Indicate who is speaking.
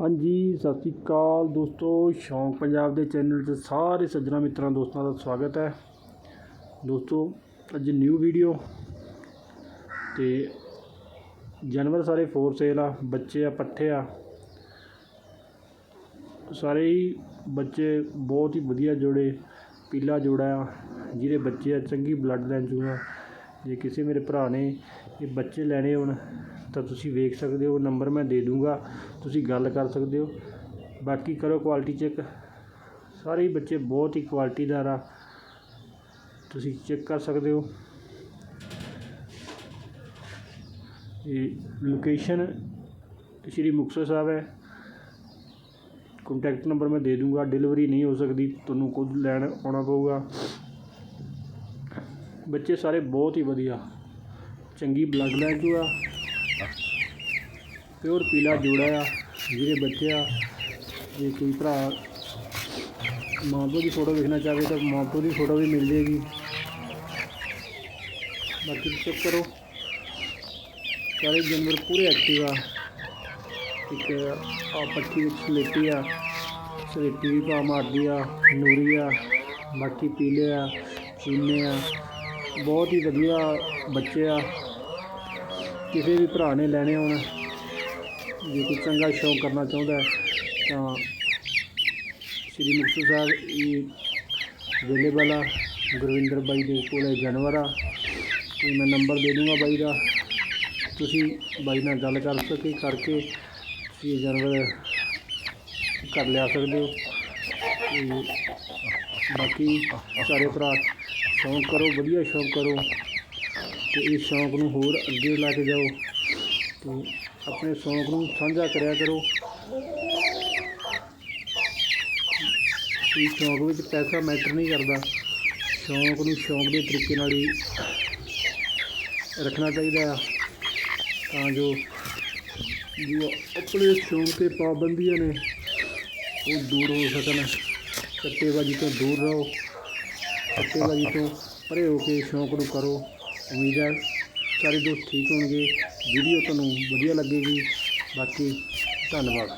Speaker 1: ਹਾਂਜੀ, ਸਤਿ ਸ਼੍ਰੀ ਅਕਾਲ ਦੋਸਤੋ। ਸ਼ੌਂਕ ਪੰਜਾਬ ਦੇ ਚੈਨਲ 'ਤੇ ਸਾਰੇ ਸੱਜਣਾ ਮਿੱਤਰਾਂ ਦੋਸਤਾਂ ਦਾ ਸਵਾਗਤ ਹੈ। ਦੋਸਤੋ, ਅੱਜ ਨਿਊ ਵੀਡੀਓ ਤੇ ਜਾਨਵਰ ਸਾਰੇ ਫੋਰ ਸੇਲ ਆ, ਬੱਚੇ ਆ, ਪੱਠੇ ਆ। ਸਾਰੇ ਹੀ ਬੱਚੇ ਬਹੁਤ ਹੀ ਵਧੀਆ ਜੋੜੇ, ਪੀਲਾ ਜੋੜਾ ਆ, ਜਿਹਦੇ ਬੱਚੇ ਆ, ਚੰਗੀ ਬਲੱਡ ਲਾਈਨ ਚੋਂ ਆ। ਜੇ ਕਿਸੇ ਮੇਰੇ ਭਰਾ ਨੇ ਇਹ ਬੱਚੇ ਲੈਣੇ ਹੋਣ, ਤਾਂ ਤੁਸੀਂ ਵੇਖ ਸਕਦੇ ਹੋ, ਨੰਬਰ ਮੈਂ ਦੇ ਦੂੰਗਾ, ਤੁਸੀਂ ਗੱਲ ਕਰ ਸਕਦੇ ਹੋ। ਬਾਕੀ ਕਰੋ ਕੁਆਲਿਟੀ ਚੈੱਕ ਸਾਰੇ ਹੀ ਬੱਚੇ ਬਹੁਤ ਹੀ ਕੁਆਲਿਟੀਦਾਰ ਆ। ਤੁਸੀਂ ਚੈੱਕ ਕਰ ਸਕਦੇ ਹੋ। ਇਹ ਲੋਕੇਸ਼ਨ ਸ਼੍ਰੀ ਮੁਕਤਸਰ ਸਾਹਿਬ ਹੈ। ਕੰਟੈਕਟ ਨੰਬਰ ਮੈਂ ਦੇ ਦੂੰਗਾ। ਡਿਲੀਵਰੀ ਨਹੀਂ ਹੋ ਸਕਦੀ, ਤੁਹਾਨੂੰ ਖੁਦ ਲੈਣ ਆਉਣਾ ਪਊਗਾ। ਬੱਚੇ ਸਾਰੇ ਬਹੁਤ ਹੀ ਵਧੀਆ। ਚੰਗੀ ਬਲੱਡ ਲਾਈਨ ਚੋਂ ਆ ਪਿਓਰ ਪੀਲਾ ਜੋੜਾ ਆ ਜਿਹੜੇ ਬੱਚੇ ਆ। ਜੇ ਕੋਈ ਭਰਾ ਮਾਂ ਪਿਓ ਦੀ ਫੋਟੋ ਵੇਖਣਾ ਚਾਹੇ ਤਾਂ ਮਾਂ ਪਿਓ ਦੀ ਫੋਟੋ ਵੀ ਮਿਲ ਜੇਗੀ। ਬਾਕੀ ਚੈੱਕ ਕਰੋ। ਸਾਰੇ ਜਾਨਵਰ ਪੂਰੇ ਐਕਟਿਵ ਆ। ਇੱਕ ਆ ਪੱਠੀ ਵਿੱਚ ਸਲੇਟੀ ਆ। ਸਲੇਟੀ ਵੀ ਪਾ ਮਾਰਦੀ ਆ, ਨੂਰੀ ਆ। ਬਾਕੀ ਪੀਲੇ ਆ, ਚੀਨੇ ਆ। ਬਹੁਤ ਹੀ ਵਧੀਆ ਬੱਚੇ ਆ। ਕਿਸੇ ਵੀ ਭਰਾ ਨੇ ਲੈਣੇ ਹੋਣ, ਜੇ ਕੋਈ ਚੰਗਾ ਸ਼ੌਂਕ ਕਰਨਾ ਚਾਹੁੰਦਾ ਤਾਂ ਸ੍ਰੀ ਮੁਕਤਸਰ ਸਾਹਿਬ ਇਹ ਅਵੇਲੇਬਲ ਆ। ਗੁਰਵਿੰਦਰ ਬਾਈ ਦੇ ਕੋਲ ਜਾਨਵਰ ਆ। ਤੇ ਮੈਂ ਨੰਬਰ ਦੇ ਦੂੰਗਾ ਬਾਈ ਦਾ। ਤੁਸੀਂ ਬਾਈ ਨਾਲ ਗੱਲ ਕਰ ਸਕੇ, ਕਰਕੇ ਤੁਸੀਂ ਇਹ ਜਾਨਵਰ ਕਰ ਲਿਆ ਸਕਦੇ ਹੋ। ਤੇ ਬਾਕੀ ਸਾਰੇ ਭਰਾ ਸ਼ੌਂਕ ਕਰੋ, ਵਧੀਆ ਸ਼ੌਂਕ ਕਰੋ ਤੇ ਇਸ ਸ਼ੌਂਕ ਨੂੰ ਹੋਰ ਅੱਗੇ ਲੈ ਕੇ ਜਾਓ ਤੇ ਆਪਣੇ ਸ਼ੌਂਕ ਨੂੰ ਸਾਂਝਾ ਕਰਿਆ ਕਰੋ। ਇਸ ਸ਼ੌਂਕ ਵਿੱਚ ਪੈਸਾ ਮੈਟਰ ਨਹੀਂ ਕਰਦਾ। ਸ਼ੌਂਕ ਨੂੰ ਸ਼ੌਂਕ ਦੇ ਤਰੀਕੇ ਨਾਲ ਹੀ ਰੱਖਣਾ ਚਾਹੀਦਾ ਆ। ਤਾਂ ਜੋ ਜੋ ਆਪਣੇ ਸ਼ੌਂਕ ਤੇ ਪਾਬੰਦੀਆਂ ਨੇ, ਉਹ ਦੂਰ ਹੋ ਸਕਣ। ਸੱਟੇਬਾਜ਼ੀ ਤੋਂ ਦੂਰ ਰਹੋ। ਸੱਟੇਬਾਜ਼ੀ ਤੋਂ ਪਰੇ ਹੋ ਕੇ ਸ਼ੌਂਕ ਨੂੰ ਕਰੋ। ਉਮੀਦ ਹੈ ਸਾਰੇ ਦੋਸਤ ਠੀਕ ਹੋਣਗੇ। ਵੀਡੀਓ ਤੁਹਾਨੂੰ ਵਧੀਆ ਲੱਗੇਗੀ। ਬਾਕੀ ਧੰਨਵਾਦ।